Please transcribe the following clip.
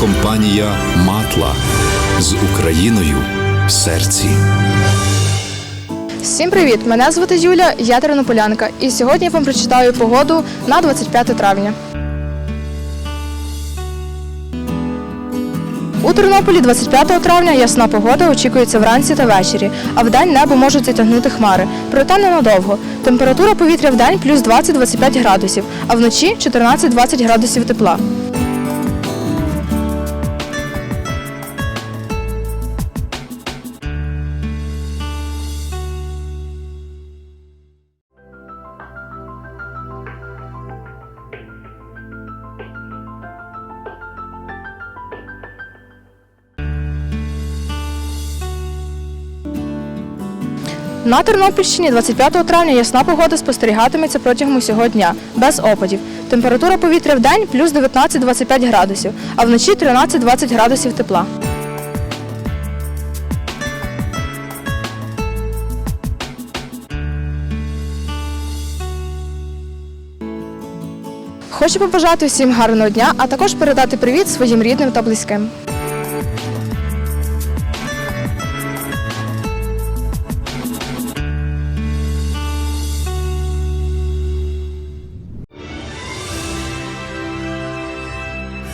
компанія Матла з Україною в серці. Всім привіт! Мене звати Юля, я тернополянка, і сьогодні я вам прочитаю погоду на 25 травня. У Тернополі 25 травня ясна погода очікується вранці та ввечері, а вдень небо можуть затягнути хмари. Проте ненадовго. Температура повітря вдень плюс 20-25 градусів, а вночі 14-20 градусів тепла. На Тернопільщині 25 травня ясна погода спостерігатиметься протягом усього дня, без опадів. Температура повітря в день плюс 19-25 градусів, а вночі 13-20 градусів тепла. Хочу побажати всім гарного дня, а також передати привіт своїм рідним та близьким.